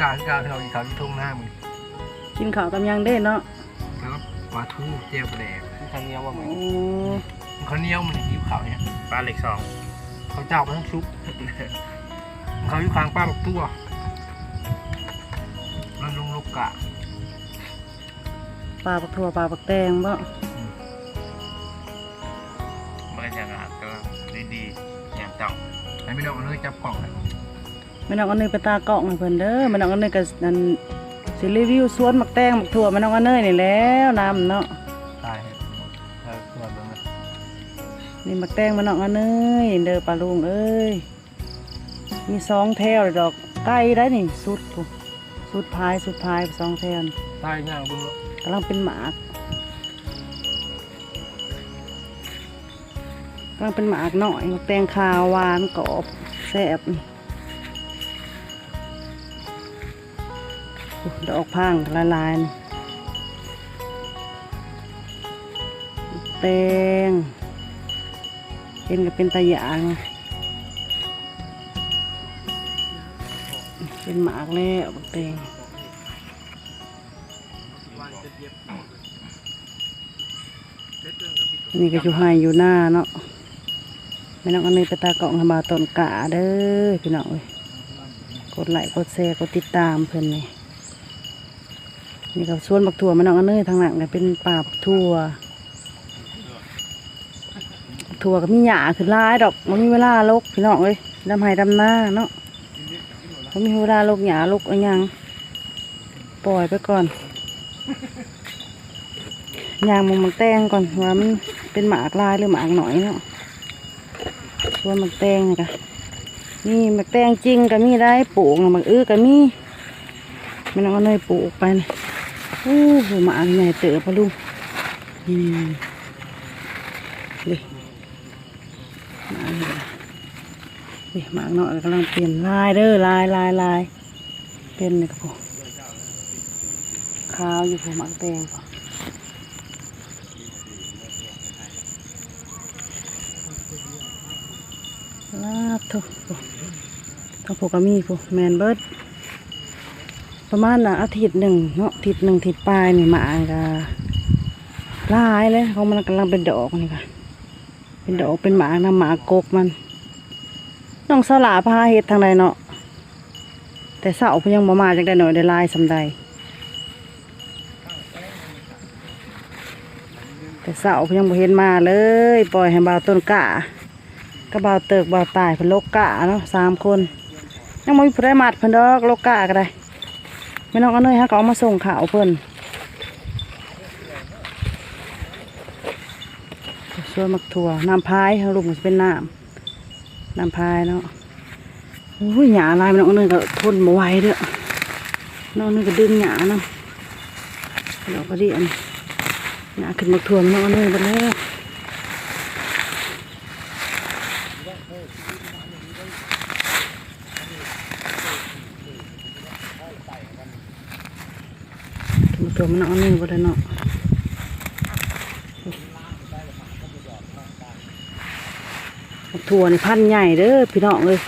กลางกลางเราอีกครั้งที่ทุ่งหน้ามึงกินข้าวกับหยังได้เนาะแล้วก็ปลาทูเจียวปลาแดกทางเนี้ยว่าโอ้มึงเขาวเหนี้ยวมันหิวขาวเนี่ยปลาเหล็กสองเขาเจ้ามันทั้งซุปเขาอยู่ข้างป้าบักตัวมันลงลูกกะปลาปักถั่วปลาปักแตงบ่บรรยากาศก็ดีๆอย่างเจ้าไอ้ไม่ต้องเอาเลยจับกล่องเลยแม่น้องอันเนยไปตากล้องให้เพิ่นเด้อแม่น้องอันเนยก็นั่นสิรีวิวสวนมักแตงมักถั่วแม่น้องอันเนยนี่แหล้วน้ำเนาะตายเออส่วนตรงนั้นนี่มักแตงแม่น้องอันเนยเด้อปลาลุงเอ้ยมีสองแถวเลยดอกไก่ได้นี่สุดพุสุดพายสุดพายสองแถวนี่ตายย่างบุญกำลังเป็นหมากกำลังเป็นหมากหน่อยมักแตงขาวหวานกรอบแซ่บ ดอกพังละลายนี่มักแตงเป็นก็เป็นตะยางเป็นหมากแล้วมักแตงนี่ก็อยู่ให้อยู่หน้าเนาะไม่น้องอันนี้ไปตากล่องให้มาต้นกะเด้อพี่น้องเอ้ยกดไลค์กดแชร์กดติดตามเพิ่อนนี่ นี่ก็สวนบักถั่วม่น้องอันนี้ทางหลังเนี่ยเป็นป่าบักถั่วถั่วก็มีหญ้าขึ้นหลายดอกมันมีเวลาลกพี่น้องเอ้ยดำไห้ดำหน้าเนาะมันมีเวลาลกหญ้าลกอะไรยังปล่อยไปก่อนยางมุงมักแตงก่อนว่ามันเป็นหมากลายหรือหมากหน่อยเนาะส่วนมักแตงนี่กะนี่มักแตงจริงก็มีได้ปลูกมักอื้อก็มีม่ต้องเอาเนยปลูกไปนะ โอ้โหหมากใหญ่เต๋อปะลุงนี่นี่หมากนี่นี่มากหน่อยกำลังเปลี่ยนลายเด้อลายลายลายเป็นนี่ก็พอขาวอยู่พอหมาแตงพอลาบทุกทั้งพวกก็มีพวกแมนเบิร์ดประมาณน่ะอาทิตย์หนึ่งเนาะ ทิตย์หนึ่งทิตย์ปลายนี่มาก็หลายเลยเขามันกำลังเป็นดอกนี่ค่ะ เป็นดอกเป็นหมานะหมากกมันน้องสลาพาเฮ็ดทางใดเนาะแต่เสาพยังบ่มาจักได้หน่อยได้ลายสำใดแต่เสาพยังบ่เห็นมาเลย ปล่อยให้บ่าวต้นกะก็บ่าวเติกบ่าวตายเพิ่นโลกกะเนาะสามคน ยังไม่มีผู้ได้มัดเพิ่นดอกโลกกะก็ได้ ไม่น้องเอาเนยฮะก็เอามาส่งข่าวเพิ่นส่วนมักถั่วน้ำพายทางลุมก็สิเป็นน้ำน้ำพายเนาะโอ้ยหยาลายไม่น้องเอาเนยก็ทนบ่ไหวเด้อน้องเอาเนยก็ดึงหยานํเราก็ดีอันหยาขึ้นมักถั่วม่น้องเอาเนยไปแล้ว มันตัวมันเอาหนึ่งบ่ได้เนาะถั่วนี่พันใหญ่เด้อพี่น้องเลย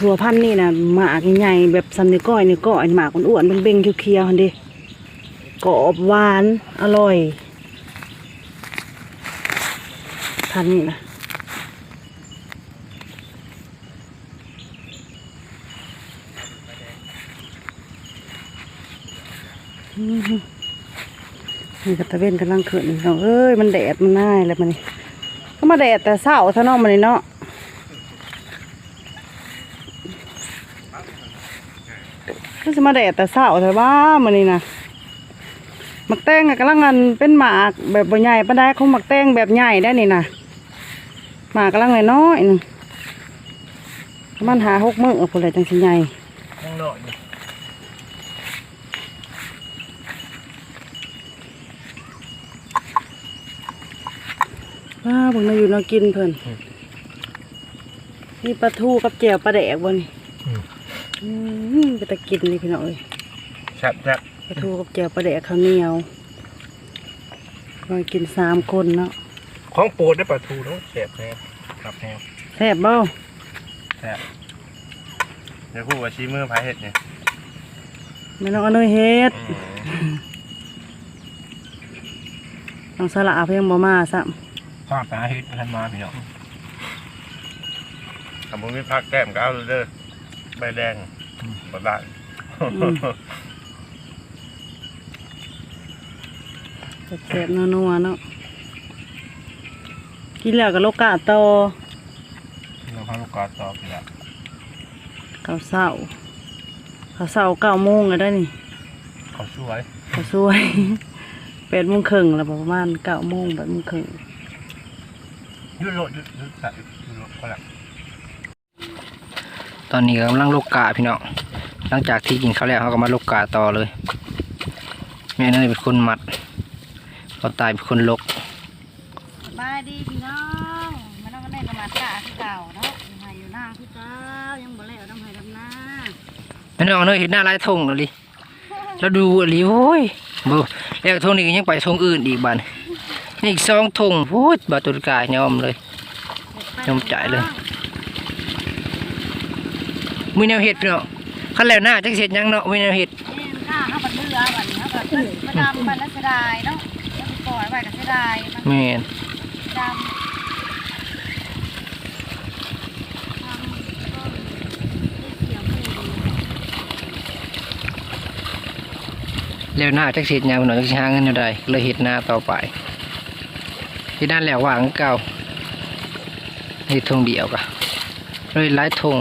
ถั่วพันนี่นะหมากใหญ่แบบสันนิก้อยนี่ก้อยหมากอ้วนๆเบ่งเคี้ยวๆหันเดิกรอบหวานอร่อย พันนี่นะอือหือ นี่กระตะเวนกำลังขึ้นพี่น้องเอ้ยมันแดดมันน่ายแล้วมันนี่ก็มาแดดแต่เช้าเท่านั้นมันนี่เนาะก็จะมาแดดแต่เช้าแต่ว่ามันนี่นะหมักแตงกำลังงันเป็นหมากแบบใหญ่ปานใดของหมักแตงแบบใหญ่ได้นี่นะหมากกำลังน้อยๆหนึงประมันหาหกมือพอเลยจังสิใหญ่ยังนอย อยู่ว้าเบิ่งมาอยู่เนากินเพิ่นนี่ปลาทูกับแจ่วปลาแดกบ่นี่อืมไปตะกินนี่พี่น้องเอ้ยแซ่บแซ่บปลาทูกับแจ่วปลาแดกข้าวเหนียวมากินสามคนเนาะของโปรดได้ปลาทูเนาะแซ่บแน่ครับแน่แซ่บบ่แซ่บเดี๋ยวพูดว่าชี้มือพายเห็ดเนี่ยไม่น้องอนุเฮ็ดอืมน้องสละเพียงบ่มาซ้ ภาพไปหาเฮ็ดทันมาพี่น้องทำบุญมีพักแก้มก็เอาเลยเด้อใบแดงบ่ได้ำแซ่บๆนัวๆเนาะกินแล้วก็โลกาโตอเราพาลูกกาต่อไปละข้าวเช้าข้าวเช้าเก้าโมงก็ได้นี่เขาช่วย ข้าวสวย แปดโมงครึ่งแล้วประมาณเก้าโมงแปดโมงครึ่ง ยืดโลดยืดยืดใส่ยืดโลดก็แล้วตอนนี้กำลังลูกกาพี่น้องหลังจากที่กินข้าวแล้วเขาก็มาลูกกาต่อเลย แม่เนยเป็นคนมัดเราตายเป็นคนลกบายดีพี่น้องมาน้องก็ได้กระมาดกาที่เก่าเนาะอยู่ไห้อยู่หน้าที่เก่ายังบ่แล้วน้ำไห้ดำนาแม่น้องเนยเห็นหน้าลายทงเลยแล้วดูอะไรโอ้ยบ่แล้วทงนี้ก็ยังไปทงอื่นอีกบ้าน นี่อีกสองทงโอ้ยบาตุลกายอมเลยยอมจ่ายเลยมือแนวเห็ดพี่น้องขั้นแล้วหน้าจักเสร็จยังเนาะมือแนวเห็ดนี่มันข้าห้าบันเรือบันนี้ครับประดำบันแล้วเสียดายเนาะแล้วไปปล่อยไว้ก็เสียดายมันแม่นดำทำก็ได้เสียงผู้ดีแล้วหน้าจักเสร็จยังพี่น้องจักสิหาเงินเท่าใดเลยเห็ดหน้าต่อไป ที่ด้านแล้วว่างเก่าเห็ดทงเดียวกะเลยหลายทง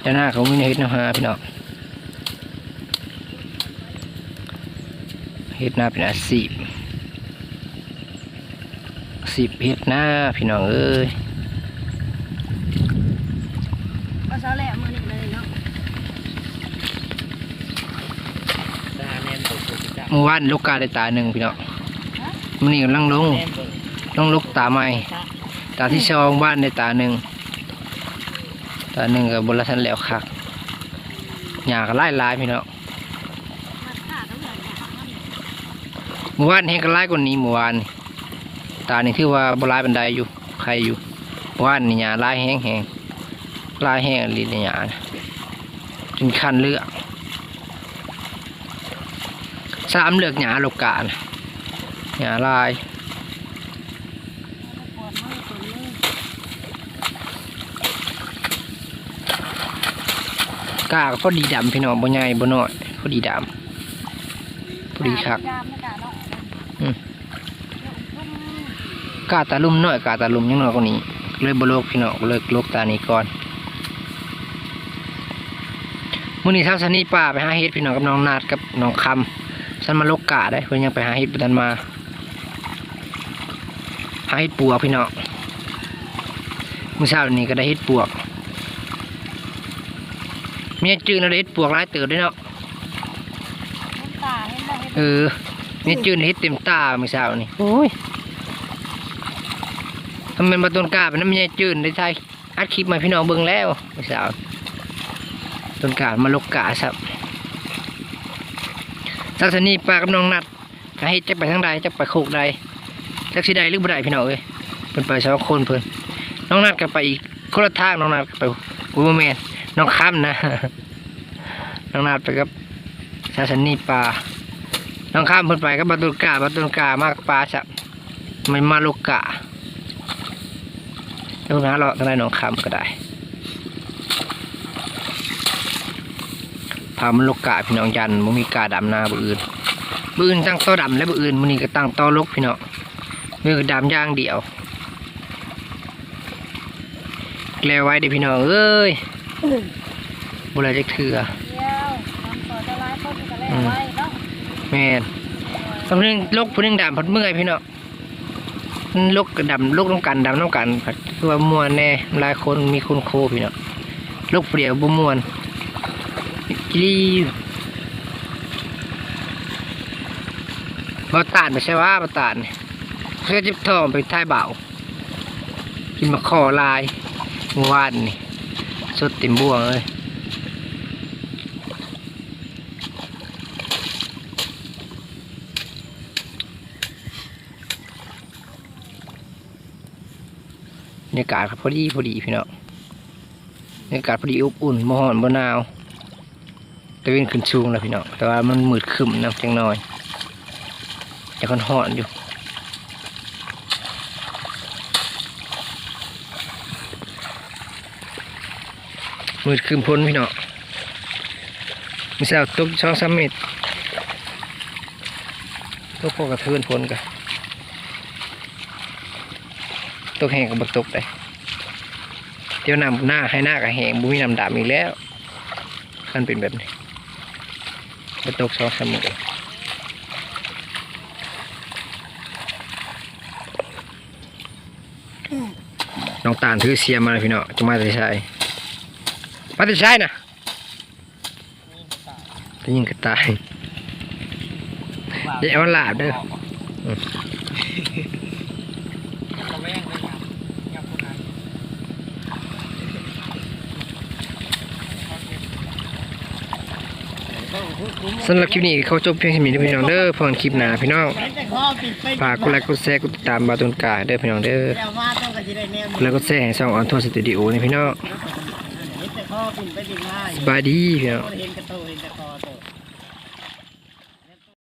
แล้วหน้าเขามีแนวเห็ดแนวหาพี่น้องเห็ดหน้าเป็นอาชีพสิบเห็ดหน้าพี่น้องเอ้ยก็เช้าแหละมือนี่เลยเนาะเมื่อวานลูกกาได้ตาหนึ่งพี่น้อง มันนี่กำลังลงลงลูกตาใหม่ ตาที่สองบ้านได้ตาหนึ่งตาหนึ่งกับบนละทันแล้วคักหยาก็ไล่ลายพี่น้องมาฆ่าก็เหมือนกันครับเมื่อวานเห็นก็ไล่กว่านี้เมื่อวานนี่ตานี่คือว่าบลายบันไดอยู่ใครอยู่เมื่อวานนี่หยาไล่แห้งแห้งไล่แห้งลิ้นหยานะจนคันเลือกสามเลือกหยาลูกกานะ หยาลายกากพอดีดำพี่น้องบ่ใหญ่บ่น้อยพอดีดำพอดีคักกาตาลุ่มน้อยกาตาลุ่มยังน้อยกว่านี้เลยบโลกพี่น้องเลยโลกตานี้ก่อนมื้อนี้ทางสนีป่าไปหาเฮ็ดพี่น้องกับน้องนาดกับน้องคำฉันมาลกกาได้เพิ่อนยังไปหาเฮ็ดบ่ทันมาาเฮ็ดปวกพี่น้องมื้อเช้านี้ก็ได้เฮ็ดปวกเมียจื้อน่ะได้เฮ็ดปวกหลายเติบเด้เนาะเห็นตาเห็นบ่เห็นเออเมียจื้อนี่เฮ็ดเต็มตามื้อเช้านี่โอ้ยทำเป็นมาต้นกล้าเป็นน้ำเมียจื้อได้ใช่อัดคลิปมาพี่น้องเบิ่งแล้วมื้อเช้าต้นกล้ามาลกกาซับสักสนีปลากับน้องนัดจะให้จักไปทางใดจักไปโคกใด จักสิใดหรือบ่ได้พี่น้องเอ้ยเพิ่นไปสองคนเพิ่นน้องนัดก็ไปอีกคนละทางน้องนัดก็ไปอุโมแมนน้องค้ำนะน้องนัดไปกับสักสนีปลาน้องข้ามเพิ่นไปก็บาตุลกาบาตุลกามากปลาจะมันมาลูกกะเดี๋ยวนะเราทางไหนน้องข้ามก็ได้พามันลูกกะพี่น้องยันมันมีกาดำนาบือื่นบือื่นตั้งโตอดำและบืออื่นมันนี่ก็ตั้งโตอลกพี่น้อง มือก็ดำอย่างเดียวแกลไว้เด้อพี่น้องเอ้ยบุไรจะเถื่อเดียวทำต่อจะร้ายต้นก็แล้วไว้เนาะแม่นสำเรื่องลกผู้หนึงดำพัดเมื่อยพี่เนาะมันลกกับดำลกน้ำกันดำน้ำกันผัดคือว่ามวนแน่หลายคนมีคนโคพี่เนาะลกเปลี่ยวบ่มวนกิลีบ่ตานไม่ใช่ว่าบ่ตานเเพื่อจิบทองไปท้ายเบากินมาคอลายเมื่อวานนี่สดเต็มบ่วงเลยบรรยากาศก็พอดีพอดีพี่เนาะบรรยากาศพอดีอบอุ่นบ่อนบนาวตะเวนขึ้นสูงแล้วพี่น้องแต่ว่ามันมืดครึ้มน้ำจังน้อยแต่คนหอนอยู่ มืดครึ้มพ้นพี่เน้องมีสาวตกช่องสามเมตรตกพวกกระเทือนพ้นกันตกแห้งกับบตกได้เดี๋ยวนำหน้าให้หน้ากับแห้งบุมีนำดำอีกแล้วมันเป็นแบบนี้บตกช่องสามเมตรน้องตาลถือเสียมาเลยพี่เน้องจะมาต่ใช่ มาแต่ใช่นะจะยิงกระต่ายอย่าเอามันหลาบเด้ออืมสำหรับคลิปนี้เขาจบเพียงแค่นี้เด้อพี่น้องเด้อพอกันคลิปหน้าพี่น้องฝากกดไลค์กดแชร์กดติดตามบาตุนกาเด้อพี่น้องเด้อแล้วมาต้องก็จะได้แนวกดไลค์กดแชร์ให้ช่องออนทัวร์สตูดิโอนี่พี่น้อง เห็นแต่ข้อปิ่นไปปิ่นมาสบายดีพี่น้องเห็นกระโตเห็นแต่คอโต